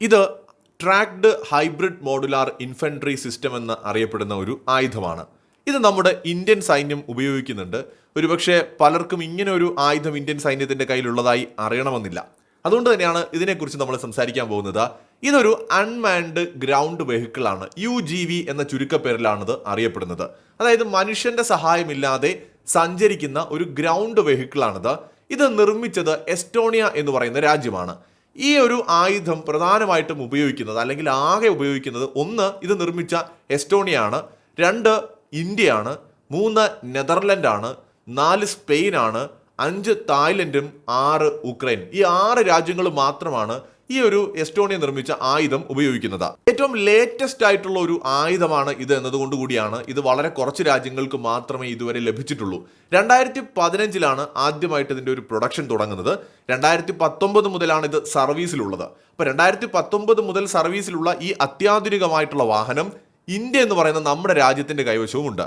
ഇത് tracked hybrid modular infantry system എന്ന് അറിയപ്പെടുന്ന ഒരു ആയുധമാണ്. ഇത് നമ്മുടെ ഇന്ത്യൻ സൈന്യം ഉപയോഗിക്കുന്നുണ്ട്. ഒരുപക്ഷെ പലർക്കും ഇങ്ങനെ ഒരു ആയുധം ഇന്ത്യൻ സൈന്യത്തിന്റെ കയ്യിലുള്ളതായി അറിയണമെന്നില്ല. അതുകൊണ്ട് തന്നെയാണ് ഇതിനെക്കുറിച്ച് നമ്മൾ സംസാരിക്കാൻ പോകുന്നത്. ഇതൊരു അൺമാൻഡ് ഗ്രൗണ്ട് വെഹിക്കിളാണ്. യു ജി വി എന്ന ചുരുക്കപ്പേരിലാണിത് അറിയപ്പെടുന്നത്. അതായത് മനുഷ്യന്റെ സഹായമില്ലാതെ സഞ്ചരിക്കുന്ന ഒരു ഗ്രൗണ്ട് വെഹിക്കിളാണിത്. ഇത് നിർമ്മിച്ചത് എസ്റ്റോണിയ എന്ന് പറയുന്ന രാജ്യമാണ്. ഈ ഒരു ആയുധം പ്രധാനമായിട്ടും ഉപയോഗിക്കുന്നത് അല്ലെങ്കിൽ ആകെ ഉപയോഗിക്കുന്നത് ഒന്ന് ഇത് നിർമ്മിച്ച എസ്റ്റോണിയാണ് രണ്ട് ഇന്ത്യയാണ് മൂന്ന് നെതർലൻഡാണ് നാല് സ്പെയിനാണ് അഞ്ച് തായ്ലൻഡും ആറ് ഉക്രൈൻ. ഈ ആറ് രാജ്യങ്ങൾ മാത്രമാണ് ഈ ഒരു എസ്റ്റോണിയ നിർമ്മിച്ച ആയുധം ഉപയോഗിക്കുന്നത്. ഏറ്റവും ലേറ്റസ്റ്റ് ആയിട്ടുള്ള ഒരു ആയുധമാണ് ഇത് എന്നതുകൊണ്ട് കൂടിയാണ് ഇത് വളരെ കുറച്ച് രാജ്യങ്ങൾക്ക് മാത്രമേ ഇതുവരെ ലഭിച്ചിട്ടുള്ളൂ. രണ്ടായിരത്തി പതിനഞ്ചിലാണ് ആദ്യമായിട്ട് ഇതിന്റെ ഒരു പ്രൊഡക്ഷൻ തുടങ്ങുന്നത്. രണ്ടായിരത്തി പത്തൊമ്പത് മുതലാണ് ഇത് സർവീസിലുള്ളത്. അപ്പൊ രണ്ടായിരത്തി പത്തൊമ്പത് മുതൽ സർവീസിലുള്ള ഈ അത്യാധുനികമായിട്ടുള്ള വാഹനം ഇന്ത്യ എന്ന് പറയുന്ന നമ്മുടെ രാജ്യത്തിന്റെ കൈവശവും ഉണ്ട്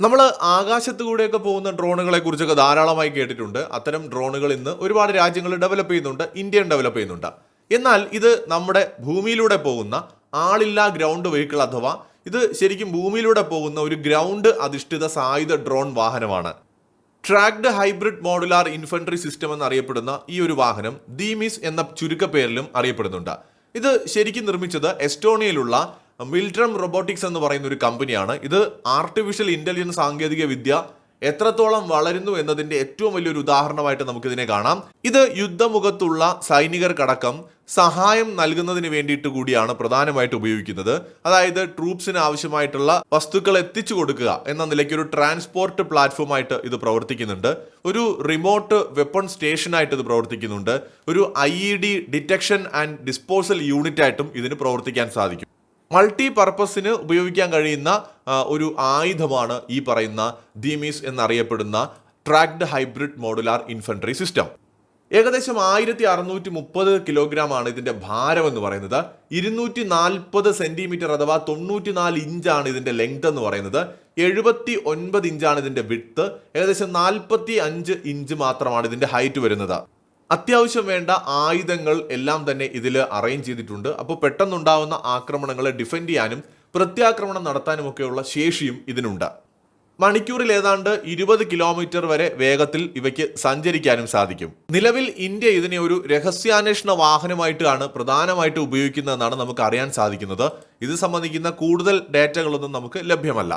നമ്മൾ ആകാശത്തുകൂടെയൊക്കെ പോകുന്ന ഡ്രോണുകളെ കുറിച്ചൊക്കെ ധാരാളമായി കേട്ടിട്ടുണ്ട്. അത്തരം ഡ്രോണുകൾ ഇന്ന് ഒരുപാട് രാജ്യങ്ങൾ ഡെവലപ്പ് ചെയ്യുന്നുണ്ട്. ഇന്ത്യയും ഡെവലപ്പ് ചെയ്യുന്നുണ്ട്. എന്നാൽ ഇത് നമ്മുടെ ഭൂമിയിലൂടെ പോകുന്ന ആളില്ലാ ഗ്രൗണ്ട് വെഹിക്കിൾ അഥവാ ഇത് ശരിക്കും ഭൂമിയിലൂടെ പോകുന്ന ഒരു ഗ്രൗണ്ട് അധിഷ്ഠിത സായുധ ഡ്രോൺ വാഹനമാണ്. Tracked hybrid modular infantry system എന്നറിയപ്പെടുന്ന ഈ ഒരു വാഹനം ദീമിസ് എന്ന ചുരുക്കപ്പേരിലും അറിയപ്പെടുന്നുണ്ട്. ഇത് ശരിക്കും നിർമ്മിച്ചത് എസ്റ്റോണിയയിലുള്ള മിൽട്രം റൊബോട്ടിക്സ് എന്ന് പറയുന്ന ഒരു കമ്പനിയാണ് ഇത് ആർട്ടിഫിഷ്യൽ ഇന്റലിജൻസ് സാങ്കേതിക വിദ്യ എത്രത്തോളം വളരുന്നു എന്നതിന്റെ ഏറ്റവും വലിയൊരു ഉദാഹരണമായിട്ട് നമുക്കിതിനെ കാണാം. ഇത് യുദ്ധമുഖത്തുള്ള സൈനികർക്കടക്കം സഹായം നൽകുന്നതിന് വേണ്ടിയിട്ട് കൂടിയാണ് പ്രധാനമായിട്ട് ഉപയോഗിക്കുന്നത്. അതായത് ട്രൂപ്സിന് ആവശ്യമായിട്ടുള്ള വസ്തുക്കൾ എത്തിച്ചു കൊടുക്കുക എന്ന നിലയ്ക്ക് ഒരു ട്രാൻസ്പോർട്ട് പ്ലാറ്റ്ഫോമായിട്ട് ഇത് പ്രവർത്തിക്കുന്നുണ്ട്. ഒരു റിമോട്ട് വെപ്പൺ സ്റ്റേഷനായിട്ട് ഇത് പ്രവർത്തിക്കുന്നുണ്ട്. ഒരു I E D detection and disposal unit ആയിട്ടും ഇതിന് പ്രവർത്തിക്കാൻ സാധിക്കും. മൾട്ടി പർപ്പസിന് ഉപയോഗിക്കാൻ കഴിയുന്ന ഒരു ആയുധമാണ് ഈ പറയുന്ന ദീമീസ് എന്നറിയപ്പെടുന്ന tracked hybrid modular infantry system ഏകദേശം ആയിരത്തി അറുന്നൂറ്റി മുപ്പത് കിലോഗ്രാം ആണ് ഇതിന്റെ ഭാരം എന്ന് പറയുന്നത്. ഇരുന്നൂറ്റി നാൽപ്പത് സെന്റിമീറ്റർ അഥവാ തൊണ്ണൂറ്റി നാല് ഇഞ്ചാണ് ഇതിന്റെ ലെങ്ത് എന്ന് പറയുന്നത്. എഴുപത്തി ഒൻപത് ഇഞ്ചാണ് ഇതിന്റെ വിട്ത് ഏകദേശം നാൽപ്പത്തി അഞ്ച് ഇഞ്ച് മാത്രമാണ് ഇതിന്റെ ഹൈറ്റ് വരുന്നത്. അത്യാവശ്യം വേണ്ട ആയുധങ്ങൾ എല്ലാം തന്നെ ഇതിൽ അറേഞ്ച് ചെയ്തിട്ടുണ്ട്. അപ്പോൾ പെട്ടെന്നുണ്ടാവുന്ന ആക്രമണങ്ങളെ ഡിഫെൻഡ് ചെയ്യാനും പ്രത്യാക്രമണം നടത്താനുമൊക്കെയുള്ള ശേഷിയും ഇതിനുണ്ട്. മണിക്കൂറിൽ ഏതാണ്ട് ഇരുപത് കിലോമീറ്റർ വരെ വേഗത്തിൽ ഇവയ്ക്ക് സഞ്ചരിക്കാനും സാധിക്കും. നിലവിൽ ഇന്ത്യ ഇതിനെ ഒരു രഹസ്യാന്വേഷണ വാഹനമായിട്ടാണ് പ്രധാനമായിട്ട് ഉപയോഗിക്കുന്നതെന്നാണ് നമുക്ക് അറിയാൻ സാധിക്കുന്നത്. ഇത് സംബന്ധിക്കുന്ന കൂടുതൽ ഡാറ്റകളൊന്നും നമുക്ക് ലഭ്യമല്ല.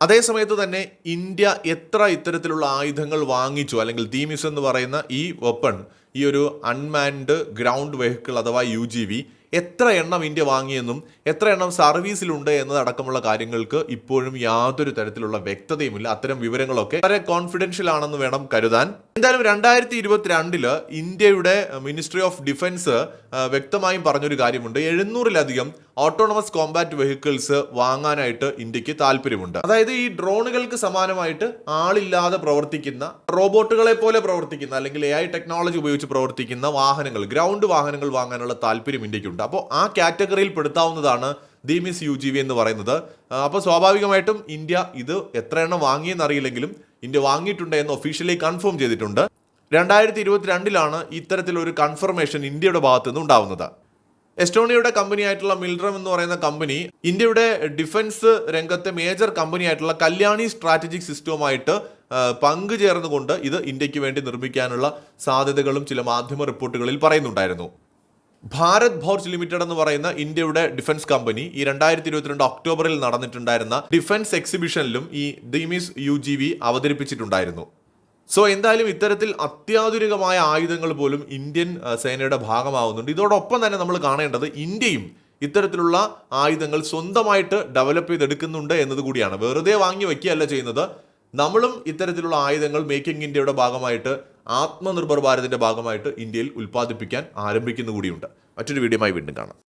അതേസമയത്ത് തന്നെ ഇന്ത്യ എത്ര ഇത്തരത്തിലുള്ള ആയുധങ്ങൾ വാങ്ങിച്ചു? അല്ലെങ്കിൽ ദീമിസ് എന്ന് പറയുന്ന ഈ വെപ്പൺ ഈ ഒരു അൺമാൻഡ് ഗ്രൗണ്ട് വെഹിക്കിൾ അഥവാ യു ജി വി എത്ര എണ്ണം ഇന്ത്യ വാങ്ങിയെന്നും എത്ര എണ്ണം സർവീസിലുണ്ട് എന്നതടക്കമുള്ള കാര്യങ്ങൾക്ക് ഇപ്പോഴും യാതൊരു തരത്തിലുള്ള വ്യക്തതയുമില്ല. അത്തരം വിവരങ്ങളൊക്കെ വളരെ കോൺഫിഡൻഷ്യൽ ആണെന്ന് വേണം കരുതാൻ. എന്തായാലും രണ്ടായിരത്തി ഇരുപത്തിരണ്ടിൽ ഇന്ത്യയുടെ മിനിസ്ട്രി ഓഫ് ഡിഫൻസ് വ്യക്തമായും പറഞ്ഞൊരു കാര്യമുണ്ട്. എഴുന്നൂറിലധികം ഓട്ടോണമസ് കോമ്പാറ്റ് വെഹിക്കിൾസ് വാങ്ങാനായിട്ട് ഇന്ത്യയ്ക്ക് താല്പര്യമുണ്ട്. അതായത് ഈ ഡ്രോണുകൾക്ക് സമാനമായിട്ട് ആളില്ലാതെ പ്രവർത്തിക്കുന്ന റോബോട്ടുകളെ പോലെ പ്രവർത്തിക്കുന്ന അല്ലെങ്കിൽ എ ഐ ടെക്നോളജി ഉപയോഗിച്ച് പ്രവർത്തിക്കുന്ന വാഹനങ്ങൾ ഗ്രൗണ്ട് വാഹനങ്ങൾ വാങ്ങാനുള്ള താല്പര്യം ഇന്ത്യക്കുണ്ട്. അപ്പോൾ ആ കാറ്റഗറിയിൽ പെടുത്താവുന്നതാണ് ദീമിസ് യു ജി വി എന്ന് പറയുന്നത്. അപ്പോൾ സ്വാഭാവികമായിട്ടും ഇന്ത്യ ഇത് എത്ര എണ്ണം വാങ്ങിയെന്ന് അറിയില്ലെങ്കിലും ഇന്ത്യ വാങ്ങിയിട്ടുണ്ട് എന്ന് ഒഫീഷ്യലി കൺഫേം ചെയ്തിട്ടുണ്ട്. രണ്ടായിരത്തി ഇരുപത്തിരണ്ടിലാണ് ഇത്തരത്തിലൊരു കൺഫർമേഷൻ ഇന്ത്യയുടെ ഭാഗത്തു നിന്ന് ഉണ്ടാവുന്നത്. എസ്റ്റോണിയയുടെ കമ്പനി ആയിട്ടുള്ള മിൽഡ്രം എന്ന് പറയുന്ന കമ്പനി ഇന്ത്യയുടെ ഡിഫൻസ് രംഗത്തെ മേജർ കമ്പനി ആയിട്ടുള്ള കല്യാണി സ്ട്രാറ്റജിക് സിസ്റ്റവുമായിട്ട് പങ്കുചേർന്നുകൊണ്ട് ഇത് ഇന്ത്യയ്ക്ക് വേണ്ടി നിർമ്മിക്കാനുള്ള സാധ്യതകളും ചില മാധ്യമ റിപ്പോർട്ടുകളിൽ പറയുന്നുണ്ടായിരുന്നു. ഭാരത് ഫോർജ് ലിമിറ്റഡ് എന്ന് പറയുന്ന ഇന്ത്യയുടെ ഡിഫൻസ് കമ്പനി ഈ രണ്ടായിരത്തി ഇരുപത്തിരണ്ട് ഒക്ടോബറിൽ നടന്നിട്ടുണ്ടായിരുന്ന ഡിഫൻസ് എക്സിബിഷനിലും ഈ ദിമിസ് യു ജി വി അവതരിപ്പിച്ചിട്ടുണ്ടായിരുന്നു. സോ എന്തായാലും ഇത്തരത്തിൽ അത്യാധുനികമായ ആയുധങ്ങൾ പോലും ഇന്ത്യൻ സേനയുടെ ഭാഗമാവുന്നുണ്ട്. ഇതോടൊപ്പം തന്നെ നമ്മൾ കാണേണ്ടത് ഇന്ത്യയും ഇത്തരത്തിലുള്ള ആയുധങ്ങൾ സ്വന്തമായിട്ട് ഡെവലപ്പ് ചെയ്തെടുക്കുന്നുണ്ട് എന്നത് കൂടിയാണ്. വെറുതെ വാങ്ങി വയ്ക്കുകയല്ല ചെയ്യുന്നത്. നമ്മളും ഇത്തരത്തിലുള്ള ആയുധങ്ങൾ മേക്കിംഗ് ഇന്ത്യയുടെ ഭാഗമായിട്ട് ആത്മനിർഭർ ഭാരതിന്റെ ഭാഗമായിട്ട് ഇന്ത്യയിൽ ഉൽപ്പാദിപ്പിക്കാൻ ആരംഭിക്കുന്നു കൂടിയുണ്ട്. മറ്റൊരു വീഡിയോയുമായി വീണ്ടും കാണാം.